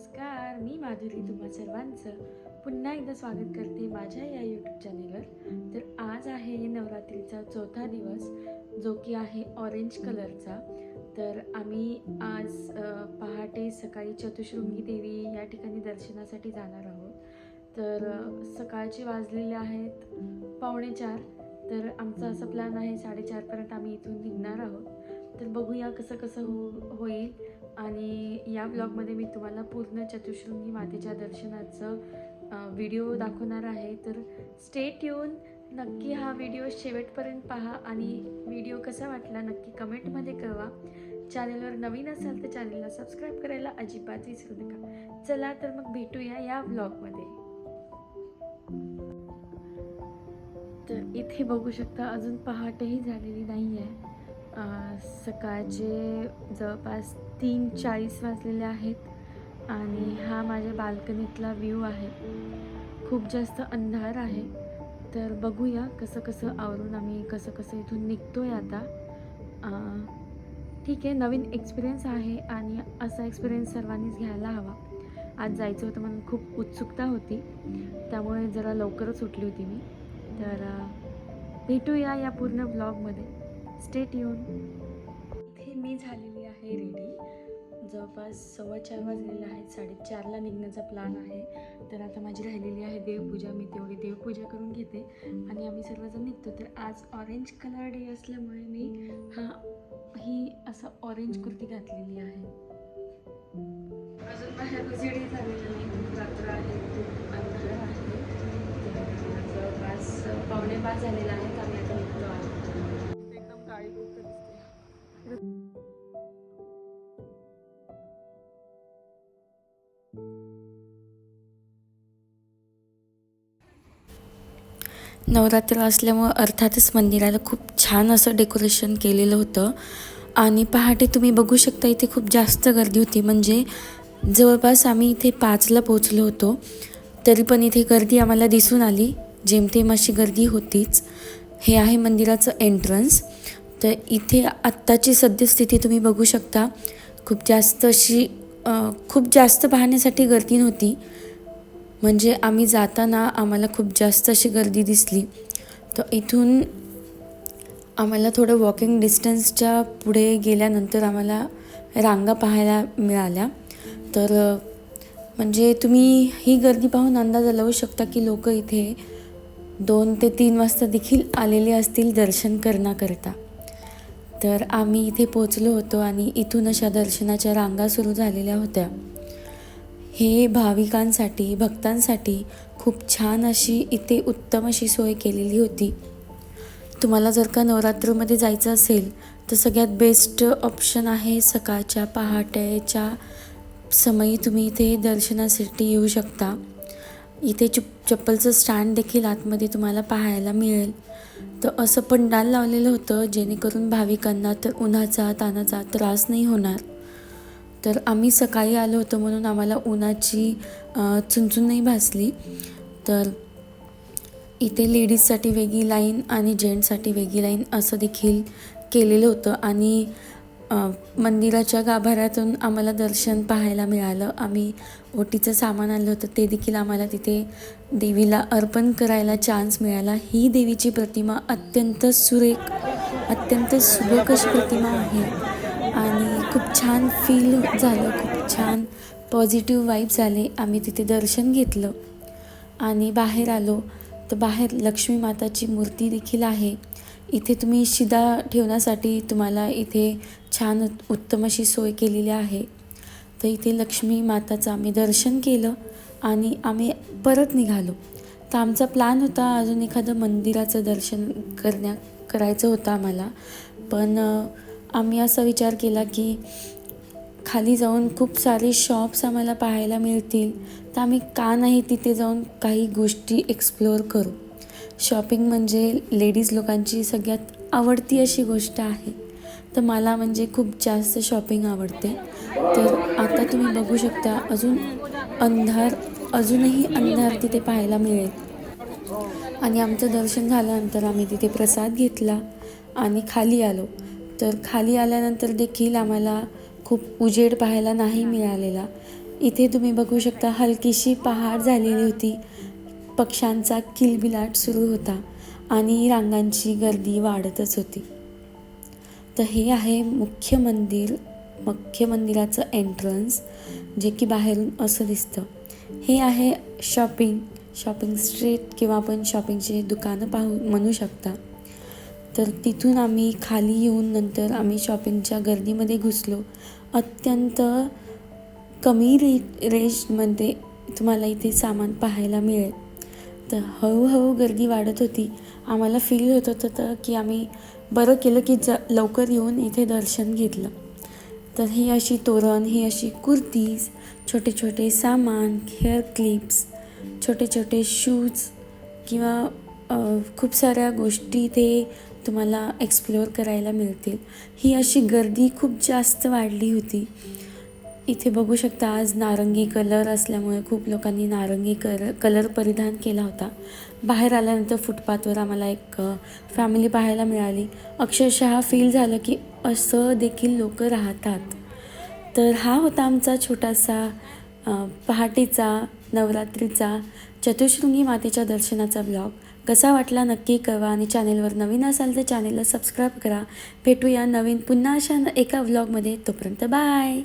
नमस्कार मी माधुरी तुम्हा सर्वांचं पुन्हा एकदा स्वागत करते माझ्या या यूट्यूब चॅनेलवर तर आज आहे नवरात्रीचा चौथा दिवस जो की आहे ऑरेंज कलरचा तर आम्ही आज पहाटे सकाळी चतुशृंगी देवी या ठिकाणी दर्शनासाठी जाणार आहोत. तर सकाळचे वाजलेले आहेत पावणे चार. तर आमचा असा प्लॅन आहे साडेचारपर्यंत आम्ही इथून निघणार आहोत. तर बघूया कसं कसं हो होईल. आणि या ब्लॉगमध्ये मी तुम्हाला पूर्ण चतुशृंगी मातेच्या दर्शनाचं व्हिडिओ दाखवणार आहे. तर स्टेट येऊन नक्की हा व्हिडिओ शेवटपर्यंत पहा आणि व्हिडिओ कसा वाटला नक्की कमेंटमध्ये कळवा. चॅनलवर नवीन असाल तर चॅनलला सबस्क्राईब करायला अजिबात विसरू नका. चला तर मग भेटूया या ब्लॉगमध्ये. तर इथे बघू शकता अजून पहाटेही झालेली नाही आहे सकाळचे जवळपास तीन चाळीस वाजलेले आहेत आणि हा माझ्या बाल्कनीतला व्ह्यू आहे. खूप जास्त अंधार आहे. तर बघूया कसं कसं आवरून आम्ही कसं कसं इथून निघतो आहे आता ठीक आहे नवीन एक्सपिरियन्स आहे आणि असा एक्सपिरियन्स सर्वांनीच घ्यायला हवा. आज जायचं होतं म्हणून खूप उत्सुकता होती. त्यामुळे जरा लवकरच उठली होती मी. तर भेटूया या पूर्ण ब्लॉगमध्ये स्टेट येऊन इथे मी झालेली आहे रेडी जवळपास सव्वा चार वाजलेले आहेत साडेचारला निघण्याचा प्लॅन आहे. तर आता माझी राहिलेली आहे देवपूजा. मी तेवढी देवपूजा करून घेते आणि आम्ही सर्वजण निघतो. तर आज ऑरेंज कलर डे असल्यामुळे मी हा ही असं ऑरेंज कुर्ती घातलेली आहे. अजून बाहेर उजेडी झालेलं नाही. रात्र आहे खूप अंधार आहे. जवळपास पावणे पाच झालेला आहे नवरात्र असल्यामुळं अर्थातच मंदिराला खूप छान असं डेकोरेशन केलेलं होतं. आणि पहाटे तुम्ही बघू शकता इथे खूप जास्त गर्दी होती. म्हणजे जवळपास आम्ही इथे पाचला पोचलो होतो. तरी पण इथे गर्दी आम्हाला दिसून आली. जेमतेम अशी गर्दी होतीच. हे आहे मंदिराचं एंट्रन्स तर इथे आत्ताची सद्यस्थिती तुम्ही बघू शकता. खूप जास्त अशी खूप जास्त पाहण्यासाठी गर्दी नव्हती. म्हणजे आम्ही जाताना आम्हाला खूप जास्त अशी गर्दी दिसली. तर इथून आम्हाला थोडं वॉकिंग डिस्टन्सच्या पुढे गेल्यानंतर आम्हाला रांगा पाहायला मिळाल्या. तर म्हणजे तुम्ही ही गर्दी पाहून अंदाज लावू शकता की लोक इथे दोन ते तीन वाजता देखील आलेले असतील दर्शन करण्याकरता. तर आम्ही इथे पोचलो होतो आणि इथून अशा दर्शनाच्या रांगा सुरू झालेल्या होत्या. हे भाविकांसाठी भक्तांसाठी खूप छान अशी इथे उत्तम अशी सोय केलेली होती. तुम्हाला जर का नवरात्रीमध्ये जायचं असेल तर सगळ्यात बेस्ट ऑप्शन आहे सकाळच्या पहाटेच्या समयी तुम्ही इथे दर्शनासाठी येऊ शकता. इथे चुप चप्पलचं स्टँड देखील आतमध्ये तुम्हाला पाहायला मिळेल. तर असं पंडाल लावलेलं होतं जेणेकरून भाविकांना तर उन्हाचा तानाचा त्रास नाही होणार. तर आम्ही सकाळी आलो होतो म्हणून आम्हाला उन्हाची चुनचुन नाही भासली. तर इथे लेडीजसाठी वेगळी लाईन आणि जेंट्ससाठी वेगळी लाईन असं देखील केलेलं होतं. आणि मंदिराच्या गाभाऱ्यातून आम्हाला दर्शन पाहायला मिळालं. आम्ही ओटीचं सामान आणलं होतं. ते देखील आम्हाला तिथे देवीला अर्पण करायला चान्स मिळाला. ही देवीची प्रतिमा अत्यंत सुरेख अत्यंत सुबक अशी प्रतिमा आहे. आणि खूप छान फील झालं खूप छान पॉझिटिव्ह वाईब झाले आम्ही तिथे दर्शन घेतलं आणि बाहेर आलो. तर बाहेर लक्ष्मी माताची मूर्ती देखील आहे. इथे तुम्ही शिदा ठेवण्यासाठी तुम्हाला इथे छान उत्तम अशी सोय केलेली आहे. तर इथे लक्ष्मी माताचं आम्ही दर्शन केलं आणि आम्ही परत निघालो. तर आमचा प्लॅन होता अजून एखादं मंदिराचं दर्शन करण्या करायचं होतं आम्हाला. पण आम्ही असा विचार केला की खाली जाऊन खूप सारे शॉप्स आम्हाला पाहायला मिळतील. तर आम्ही का नाही तिथे जाऊन काही गोष्टी एक्सप्लोअर करू? शॉपिंग म्हणजे लेडीज लोकांची सगळ्यात आवडती अशी गोष्ट आहे. तर मला म्हणजे खूप जास्त शॉपिंग आवडते. तर आता तुम्ही बघू शकता अजून अंधार अजूनही अंधार तिथे पाहायला मिळेल. आणि आमचं दर्शन झाल्यानंतर आम्ही तिथे प्रसाद घेतला आणि खाली आलो. तर खाली आल्यानंतर देखील आम्हाला खूप उजेड पाहायला नाही मिळालेला. इथे तुम्ही बघू शकता हलकीशी पहाड झालेली होती. पक्ष्यांचा किलबिलाट सुरू होता आणि रांगांची गर्दी वाढतच होती. तर हे आहे मुख्य मंदिर मुख्य मंदिराचं एंट्रन्स जे की बाहेरून असं दिसतं. हे आहे शॉपिंग शॉपिंग स्ट्रीट किंवा आपण शॉपिंगची दुकानं पाहू म्हणू शकता. तर तिथून आम्ही खाली येऊन नंतर आम्ही शॉपिंगच्या गर्दीमध्ये घुसलो. अत्यंत कमी रे रेंजमध्ये तुम्हाला इथे सामान पाहायला मिळेल. तर हळूहळू गर्दी वाढत होती. आम्हाला फील होत होतं तर की आम्ही बरं केलं की ज लवकर येऊन इथे दर्शन घेतलं. तर ही अशी तोरण ही अशी कुर्तीज छोटे छोटे सामान हेअर क्लिप्स छोटे छोटे शूज किंवा खूप साऱ्या गोष्टी ते तुम्हाला एक्सप्लोअर करायला मिळतील. ही अशी गर्दी खूप जास्त वाढली होती. इथे बघू शकता आज नारंगी कलर असल्यामुळे खूप लोकांनी नारंगी कलर कलर परिधान केला होता. बाहेर आल्यानंतर फुटपाथवर आम्हाला एक फॅमिली पाहायला मिळाली. अक्षरशः फील झालं की असं देखील लोक राहतात. तर हा होता आमचा छोटासा पहाटेचा नवरात्रीचा चतुश्रृंगी मातेच्या दर्शनाचा ब्लॉग कसा वाटला नक्की कळवा आणि चॅनेलवर नवीन असाल तर चॅनेलला सबस्क्राईब करा. भेटूया नवीन पुन्हा अशा एका व्लॉगमध्ये तोपर्यंत बाय